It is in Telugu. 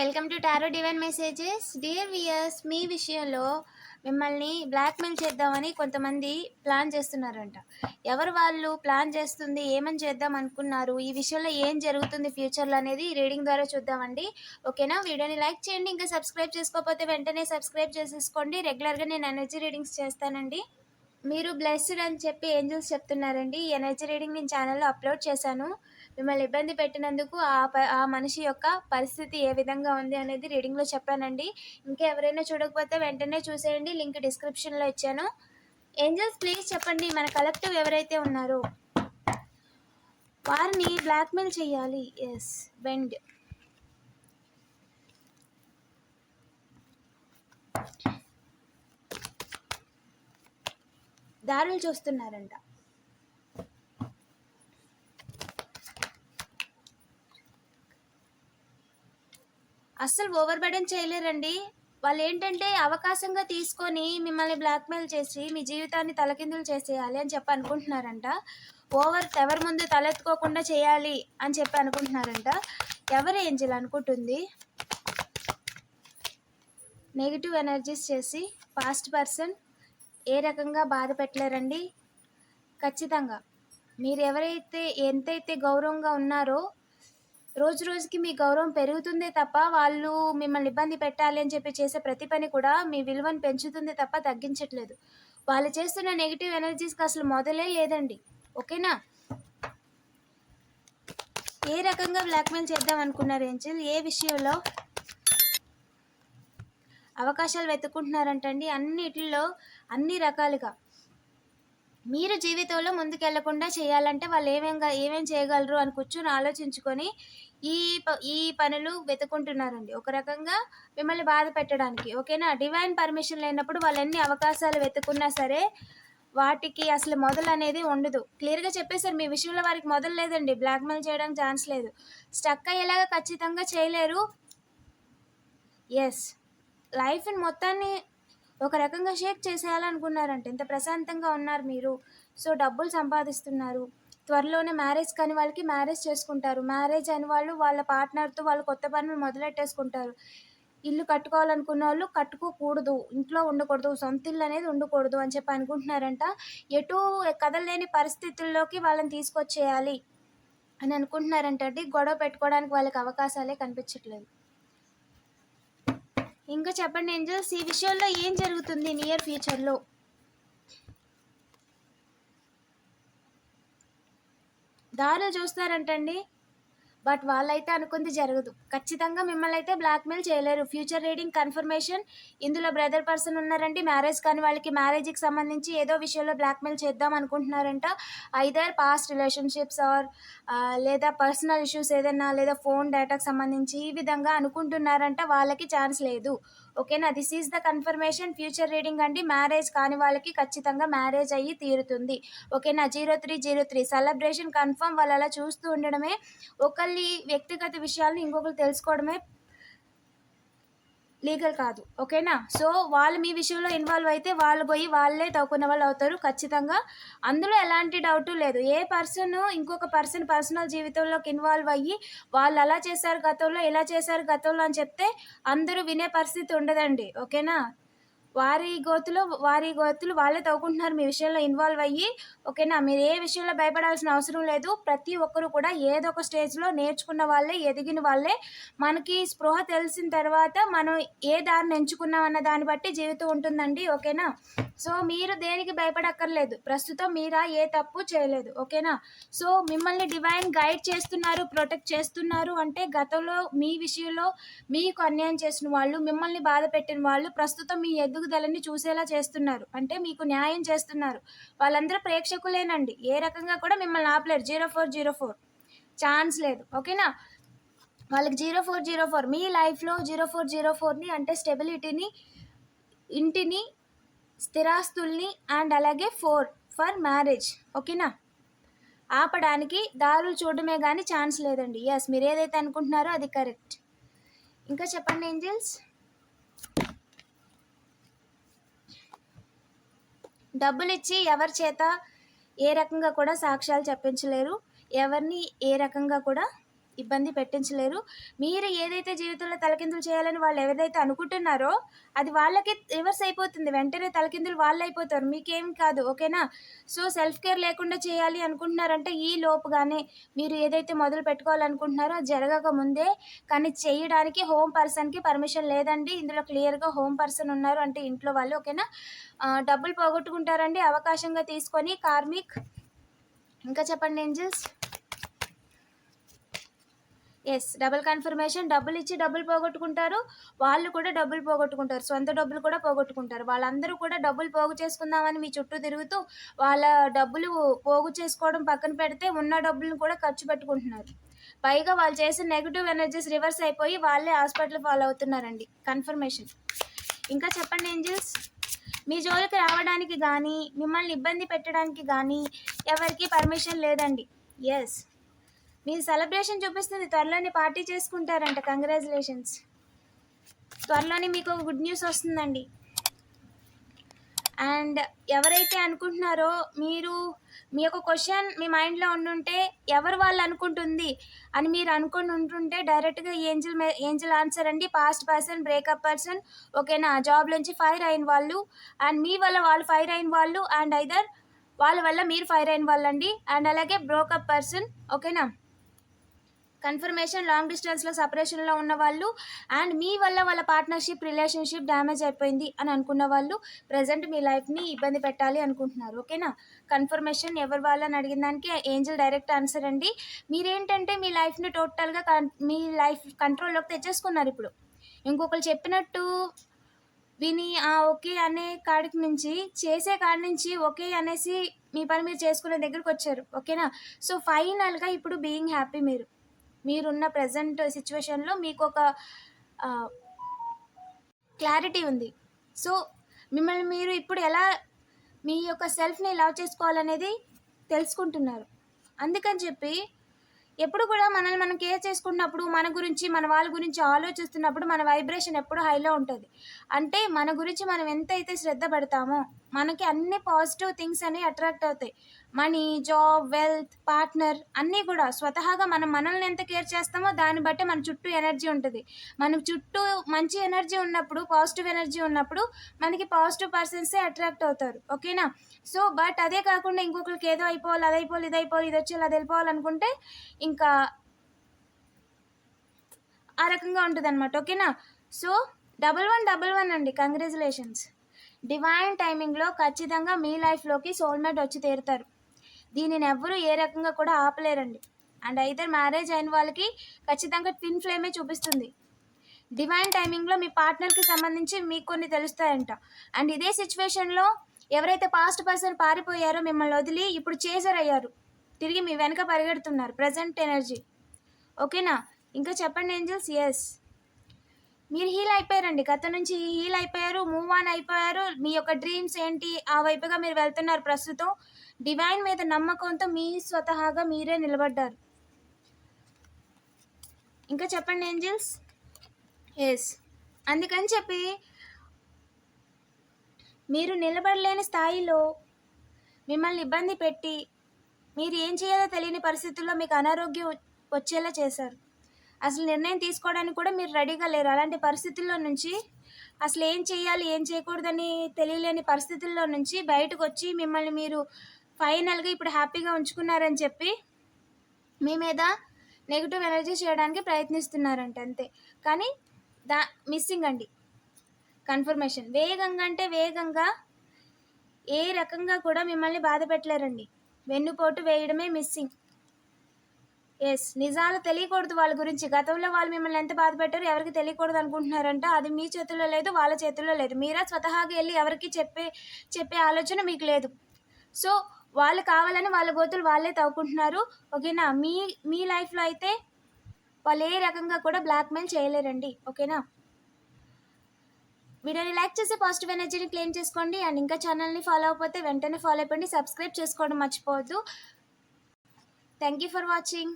Welcome to tarot divine messages dear viewers మీ విషయంలో మిమ్మల్ని బ్లాక్మెయిల్ చేద్దామని కొంతమంది ప్లాన్ చేస్తున్నారంట. ఎవరు వాళ్ళు ప్లాన్ చేస్తుంది ఏమని చేద్దాం అనుకున్నారు ఈ విషయంలో ఏం జరుగుతుంది ఫ్యూచర్లో అనేది రీడింగ్ ద్వారా చూద్దామండి. ఓకేనా వీడియోని లైక్ చేయండి ఇంకా సబ్స్క్రైబ్ చేసుకోకపోతే వెంటనే సబ్స్క్రైబ్ చేసేసుకోండి. రెగ్యులర్గా నేను ఎనర్జీ రీడింగ్స్ చేస్తానండి. మీరు బ్లెస్డ్ అని చెప్పి ఏంజల్స్ చెప్తున్నారండి. ఈ ఎనర్జీ రీడింగ్ నేను ఛానల్లో అప్లోడ్ చేశాను. మిమ్మల్ని ఇబ్బంది పెట్టినందుకు ఆ ప ఆ మనిషి యొక్క పరిస్థితి ఏ విధంగా ఉంది అనేది రీడింగ్లో చెప్పానండి. ఇంకా ఎవరైనా చూడకపోతే వెంటనే చూసేయండి. లింక్ డిస్క్రిప్షన్లో ఇచ్చాను. ఏంజల్స్ ప్లీజ్ చెప్పండి. మన కలెక్టివ్ ఎవరైతే ఉన్నారో. వారిని బ్లాక్మెయిల్ చేయాలి. ఎస్ బెండ్ దారులు చూస్తున్నారంట. అస్సలు ఓవర్ బర్డెన్ చేయలేరండి. వాళ్ళు ఏంటంటే అవకాశంగా తీసుకొని మిమ్మల్ని బ్లాక్మెయిల్ చేసి మీ జీవితాన్ని తలకిందులు చేసేయాలి అని చెప్పి అనుకుంటున్నారంట. ఓవర్ ఎవరి ముందు తలెత్తుకోకుండా చేయాలి అని చెప్పి అనుకుంటున్నారంట. ఎవరు ఏంజల్ అనుకుంటుంది? నెగిటివ్ ఎనర్జీస్ చేసి పాస్ట్ పర్సన్ ఏ రకంగా బాధ పెట్టలేరండి? ఖచ్చితంగా. మీరు ఎవరైతే ఎంతైతే గౌరవంగా ఉన్నారో రోజు రోజుకి మీ గౌరవం పెరుగుతుందే తప్ప వాళ్ళు మిమ్మల్ని ఇబ్బంది పెట్టాలి అని చెప్పి చేసే ప్రతి పని కూడా మీ విలువను పెంచుతుంది తప్ప తగ్గించట్లేదు. వాళ్ళు చేస్తున్న నెగిటివ్ ఎనర్జీస్కి అసలు మొదలే లేదండి. ఓకేనా? ఏ రకంగా బ్లాక్మెయిల్ చేద్దాం అనుకున్నారు ఏంజిల్? ఏ విషయంలో? అవకాశాలు వెతుక్కుంటున్నారంటండి. అన్నిటిలో అన్ని రకాలుగా. మీరు జీవితంలో ముందుకెళ్ళకుండా చేయాలంటే వాళ్ళు ఏమేం ఏమేం చేయగలరు అని కూర్చొని ఆలోచించుకొని ఈ ప ఈ పనులు వెతుకుంటున్నారండి. ఒక రకంగా మిమ్మల్ని బాధ పెట్టడానికి. ఓకేనా? డివైన్ పర్మిషన్ లేనప్పుడు వాళ్ళు ఎన్ని అవకాశాలు వెతుకున్నా సరే వాటికి అసలు మొదలు అనేది ఉండదు. క్లియర్గా చెప్పేశారు మీ విషయంలో వారికి మొదలు లేదండి. బ్లాక్మెయిల్ చేయడానికి ఛాన్స్ లేదు. స్టక్ అయ్యేలాగా ఖచ్చితంగా చేయలేరు. ఎస్ లైఫ్ని మొత్తాన్ని ఒక రకంగా షేక్ చేసేయాలనుకున్నారంట. ఇంత ప్రశాంతంగా ఉన్నారు మీరు. సో డబ్బులు సంపాదిస్తున్నారు. త్వరలోనే మ్యారేజ్ కాని వాళ్ళకి మ్యారేజ్ చేసుకుంటారు. మ్యారేజ్ అయిన వాళ్ళు వాళ్ళ పార్ట్నర్తో వాళ్ళు కొత్త పనులు మొదలెట్టేసుకుంటారు. ఇల్లు కట్టుకోవాలనుకున్న వాళ్ళు కట్టుకోకూడదు. ఇంట్లో ఉండకూడదు. సొంత ఇల్లు అనేది ఉండకూడదు అని చెప్పి అనుకుంటున్నారంట. ఎటు కదలలేని పరిస్థితుల్లోకి వాళ్ళని తీసుకొచ్చేయాలి అని అనుకుంటున్నారంటే గొడవ పెట్టుకోవడానికి వాళ్ళకి అవకాశాలే కనిపించట్లేదు. ఇంకా చెప్పండి ఏంజల్స్ ఈ విషయంలో ఏం జరుగుతుంది నియర్ ఫ్యూచర్లో? దారులు చూస్తారంటండి. బట్ వాళ్ళైతే అనుకుంది జరగదు. ఖచ్చితంగా మిమ్మల్ని అయితే బ్లాక్మెయిల్ చేయలేరు. ఫ్యూచర్ రీడింగ్ కన్ఫర్మేషన్ ఇందులో బ్రదర్ పర్సన్ ఉన్నారండి మ్యారేజ్ కానీ వాళ్ళకి మ్యారేజ్కి సంబంధించి ఏదో విషయంలో బ్లాక్మెయిల్ చేద్దాం అనుకుంటున్నారంట. ఐదర్ పాస్ట్ రిలేషన్షిప్స్ ఆర్ లేదా పర్సనల్ ఇష్యూస్ ఏదైనా లేదా ఫోన్ డేటాకి సంబంధించి ఈ విధంగా అనుకుంటున్నారంట. వాళ్ళకి ఛాన్స్ లేదు. ఓకేనా this is the confirmation future reading అండి మ్యారేజ్ కాని వాళ్ళకి ఖచ్చితంగా మ్యారేజ్ అయ్యి తీరుతుంది. ఓకేనా zero three zero three celebration confirm వాళ్ళు అలా చూస్తూ ఉండడమే ఒకళ్ళి వ్యక్తిగత విషయాలను ఇంకొకరు తెలుసుకోవడమే లీగల్ కాదు ఓకేనా? సో వాళ్ళు మీ విషయంలో ఇన్వాల్వ్ అయితే వాళ్ళు పోయి వాళ్ళే తవ్వుకున్న వాళ్ళు అవుతారు ఖచ్చితంగా. అందులో ఎలాంటి డౌట్ లేదు. ఏ పర్సన్ ఇంకొక పర్సన్ పర్సనల్ జీవితంలోకి ఇన్వాల్వ్ అయ్యి వాళ్ళు అలా చేశారు గతంలో ఇలా చేశారు గతంలో అని చెప్తే అందరూ వినే పరిస్థితి ఉండదండి ఓకేనా? వారి గోతులు వారి గోతులు వాళ్ళే తవ్వుకుంటున్నారు. మీ విషయంలో ఇన్వాల్వ్ అయ్యి ఓకేనా మీరు ఏ విషయంలో భయపడాల్సిన అవసరం లేదు. ప్రతి ఒక్కరు కూడా ఏదో ఒక స్టేజ్లో నేర్చుకున్న వాళ్ళే ఎదిగిన వాళ్ళే. మనకి స్పృహ తెలిసిన తర్వాత మనం ఏ దారిని ఎంచుకున్నాం అన్న దాన్ని బట్టి జీవితం ఉంటుందండి ఓకేనా సో మీరు దేనికి భయపడక్కర్లేదు. ప్రస్తుతం మీరా ఏ తప్పు చేయలేదు ఓకేనా సో మిమ్మల్ని డివైన్ గైడ్ చేస్తున్నారు ప్రొటెక్ట్ చేస్తున్నారు అంటే గతంలో మీ విషయంలో మీకు అన్యాయం చేసిన వాళ్ళు మిమ్మల్ని బాధ పెట్టిన వాళ్ళు ప్రస్తుతం మీ ఎదుగుదలని చూసేలా చేస్తున్నారు. అంటే మీకు న్యాయం చేస్తున్నారు. వాళ్ళందరూ ప్రేక్షకులేనండి. ఏ రకంగా కూడా మిమ్మల్ని ఆపలేరు. Zero four zero four. Chance లేదు. ఓకేనా? వాళ్ళకి జీరో ఫోర్ జీరో ఫోర్. మీ లైఫ్లో జీరో ఫోర్ జీరో ఫోర్ని అంటే స్టెబిలిటీని ఇంటిని స్థిరాస్తుల్ని అండ్ అలాగే ఫోర్ ఫర్ మ్యారేజ్. ఓకేనా? ఆపడానికి దారులు చూడడమే కానీ ఛాన్స్ లేదండి. ఎస్ మీరు ఏదైతే అనుకుంటున్నారో అది కరెక్ట్. ఇంకా చెప్పండి ఏంజల్స్? డబ్బులు ఇచ్చి ఎవరి చేత ఏ రకంగా కూడా సాక్ష్యాలు చెప్పించలేరు. ఎవరిని ఏ రకంగా కూడా ఇబ్బంది పెట్టించలేరు. మీరు ఏదైతే జీవితంలో తలకిందులు చేయాలని వాళ్ళు ఎవరైతే అనుకుంటున్నారో అది వాళ్ళకి రివర్స్ అయిపోతుంది. వెంటనే తలకిందులు వాళ్ళు అయిపోతారు. మీకేం కాదు ఓకేనా? సో సెల్ఫ్ కేర్ లేకుండా చేయాలి అనుకుంటున్నారంటే ఈ లోపుగానే మీరు ఏదైతే మొదలు పెట్టుకోవాలనుకుంటున్నారో అది జరగక ముందే కానీ చేయడానికి హోమ్ పర్సన్కి పర్మిషన్ లేదండి. ఇందులో క్లియర్గా హోమ్ పర్సన్ ఉన్నారు అంటే ఇంట్లో వాళ్ళు ఓకేనా? డబ్బులు పోగొట్టుకుంటారండి. అవకాశంగా తీసుకొని కార్మిక్ ఇంకా చెప్పండి ఏంజిల్స్? ఎస్ డబుల్ కన్ఫర్మేషన్ డబ్బులు ఇచ్చి డబ్బులు పోగొట్టుకుంటారు. వాళ్ళు కూడా డబ్బులు పోగొట్టుకుంటారు. సొంత డబ్బులు కూడా పోగొట్టుకుంటారు. వాళ్ళందరూ కూడా డబ్బులు పోగు చేసుకుందామని మీ చుట్టూ తిరుగుతూ వాళ్ళ డబ్బులు పోగు చేసుకోవడం పక్కన పెడితే ఉన్న డబ్బులను కూడా ఖర్చు పెట్టుకుంటున్నారు. పైగా వాళ్ళు చేసిన నెగిటివ్ ఎనర్జీస్ రివర్స్ అయిపోయి వాళ్ళే హాస్పిటల్ ఫాలో అవుతున్నారండి. కన్ఫర్మేషన్ ఇంకా చెప్పండి ఏంజల్స్ మీ జోలికి రావడానికి కానీ మిమ్మల్ని ఇబ్బంది పెట్టడానికి కానీ ఎవరికి పర్మిషన్ లేదండి. ఎస్ మీ సెలబ్రేషన్ చూపిస్తుంది. త్వరలోనే పార్టీ చేసుకుంటారంట. కంగ్రాచులేషన్స్ త్వరలోనే మీకు గుడ్ న్యూస్ వస్తుందండి. అండ్ ఎవరైతే అనుకుంటున్నారో మీరు మీ యొక్క క్వశ్చన్ మీ మైండ్లో ఉండుంటే ఎవరు వాళ్ళు అనుకుంటుంది అని మీరు అనుకుని ఉంటుంటే డైరెక్ట్గా ఏంజిల్ ఏంజిల్ ఆన్సర్ అండి. పాస్ట్ పర్సన్ బ్రేకప్ పర్సన్ ఓకేనా? జాబ్ నుంచి ఫైర్ అయిన వాళ్ళు అండ్ మీ వల్ల వాళ్ళు ఫైర్ అయిన వాళ్ళు అండ్ ఐదర్ వాళ్ళ వల్ల మీరు ఫైర్ అయిన వాళ్ళండి. అండ్ అలాగే బ్రోకప్ పర్సన్ ఓకేనా? కన్ఫర్మేషన్ లాంగ్ డిస్టెన్స్లో సపరేషన్లో ఉన్న వాళ్ళు అండ్ మీ వల్ల వాళ్ళ పార్ట్నర్షిప్ రిలేషన్షిప్ డ్యామేజ్ అయిపోయింది అని అనుకున్న వాళ్ళు ప్రజెంట్ మీ లైఫ్ని ఇబ్బంది పెట్టాలి అనుకుంటున్నారు. ఓకేనా? కన్ఫర్మేషన్ ఎవరు వాళ్ళని అడిగిన దానికి ఏంజల్ డైరెక్ట్ ఆన్సర్ అండి. మీరేంటంటే మీ లైఫ్ని టోటల్గా కన్ మీ లైఫ్ కంట్రోల్లోకి తెచ్చేసుకున్నారు ఇప్పుడు. ఇంకొకరు చెప్పినట్టు విని ఆ ఓకే అనే కాడికి నుంచి చేసే కాడి నుంచి ఓకే అనేసి మీ పని మీరు చేసుకునే దగ్గరికి వచ్చారు. ఓకేనా? సో ఫైనల్గా ఇప్పుడు బీయింగ్ హ్యాపీ మీరు. మీరున్న ప్రజెంట్ సిచ్యువేషన్లో మీకు ఒక క్లారిటీ ఉంది. సో మిమ్మల్ని మీరు ఇప్పుడు ఎలా మీ యొక్క సెల్ఫ్ని లవ్ చేసుకోవాలనేది తెలుసుకుంటున్నారు. అందుకని చెప్పి ఎప్పుడు కూడా మనల్ని మనం కేర్ చేసుకున్నప్పుడు మన గురించి మన వాళ్ళ గురించి ఆలోచిస్తున్నప్పుడు మన వైబ్రేషన్ ఎప్పుడు హైలో ఉంటుంది. అంటే మన గురించి మనం ఎంతైతే శ్రద్ధ పెడతామో మనకి అన్ని పాజిటివ్ థింగ్స్ అనేవి అట్రాక్ట్ అవుతాయి. మనీ జాబ్ వెల్త్ పార్ట్నర్ అన్నీ కూడా స్వతహాగా మనం మనల్ని ఎంత కేర్ చేస్తామో దాన్ని బట్టి మన చుట్టూ ఎనర్జీ ఉంటుంది. మన చుట్టూ మంచి ఎనర్జీ ఉన్నప్పుడు పాజిటివ్ ఎనర్జీ ఉన్నప్పుడు మనకి పాజిటివ్ పర్సన్సే అట్రాక్ట్ అవుతారు. ఓకేనా సో బట్ అదే కాకుండా ఇంకొకరికి ఏదో అయిపోవాలి అది అయిపోవాలి ఇది అయిపోవాలి ఇది వచ్చి అది వెళ్ళిపోవాలనుకుంటే ఇంకా ఆ రకంగా ఉంటుంది అనమాట ఓకేనా so double one double one అండి. కంగ్రాచులేషన్స్ డివైన్ టైమింగ్లో ఖచ్చితంగా మీ లైఫ్లోకి సోల్మేట్ వచ్చి తీరుతారు. దీనిని ఎవ్వరూ ఏ రకంగా కూడా ఆపలేరండి. అండ్ అయితే మ్యారేజ్ అయిన వాళ్ళకి ఖచ్చితంగా ట్విన్ ఫ్లేమే చూపిస్తుంది. డివైన్ టైమింగ్లో మీ పార్ట్నర్కి సంబంధించి మీకు కొన్ని తెలుస్తాయంట. అండ్ ఇదే సిచ్యువేషన్లో ఎవరైతే పాస్ట్ పర్సన్ పారిపోయారో మిమ్మల్ని వదిలి ఇప్పుడు చేజర్ అయ్యారు. తిరిగి మీ వెనక పరిగెడుతున్నారు. Present energy. ఓకేనా? ఇంకా చెప్పండి ఏంజల్స్? ఎస్ మీరు హీల్ అయిపోయారండి. గత నుంచి హీల్ అయిపోయారు మూవ్ ఆన్ అయిపోయారు. మీ యొక్క డ్రీమ్స్ ఏంటి? ఆ వైపుగా మీరు వెళ్తున్నారు ప్రస్తుతం. డివైన్ మీద నమ్మకంతో మీ స్వతహాగా మీరే నిలబడ్డారు. ఇంకా చెప్పండి ఏంజిల్స్ ఎస్ అందుకని చెప్పి మీరు నిలబడలేని స్థాయిలో మిమ్మల్ని ఇబ్బంది పెట్టి మీరు ఏం చేయాలో తెలియని పరిస్థితుల్లో మీకు అనారోగ్యం వచ్చేలా చేశారు. అసలు నిర్ణయం తీసుకోవడానికి కూడా మీరు రెడీగా లేరు. అలాంటి పరిస్థితుల్లో నుంచి అసలు ఏం చేయాలి ఏం చేయకూడదని తెలియలేని పరిస్థితుల్లో నుంచి బయటకు వచ్చి మిమ్మల్ని మీరు ఫైనల్గా ఇప్పుడు హ్యాపీగా ఉంచుకున్నారని చెప్పి మీ మీద నెగిటివ్ ఎనర్జీ చేయడానికి ప్రయత్నిస్తున్నారంట అంతే. కానీ దా మిస్సింగ్ అండి. కన్ఫర్మేషన్. వేగంగా అంటే వేగంగా ఏ రకంగా కూడా మిమ్మల్ని బాధ పెట్టలేరండి. వెన్నుపోటు వేయడమే మిస్సింగ్. ఎస్ నిజాలు తెలియకూడదు వాళ్ళ గురించి. గతంలో వాళ్ళు మిమ్మల్ని ఎంత బాధ పెట్టారు ఎవరికి తెలియకూడదు అనుకుంటున్నారంట. అది మీ చేతుల్లో లేదు వాళ్ళ చేతుల్లో లేదు. మీరే స్వతహాగా వెళ్ళి ఎవరికి చెప్పే చెప్పే ఆలోచన మీకు లేదు. సో వాళ్ళు కావాలని వాళ్ళ గోతులు వాళ్ళే తవ్వుకుంటున్నారు. ఓకేనా? మీ మీ లైఫ్లో అయితే వాళ్ళు ఏ రకంగా కూడా బ్లాక్మెయిల్ చేయలేరండి. ఓకేనా? వీడియోని లైక్ చేసి పాజిటివ్ ఎనర్జీని క్లెయిమ్ చేసుకోండి. అండ్ ఇంకా ఛానల్ని ఫాలో అయిపోతే వెంటనే ఫాలో అయిపోండి. సబ్స్క్రైబ్ చేసుకోవడం మర్చిపోవద్దు. Thank you for watching.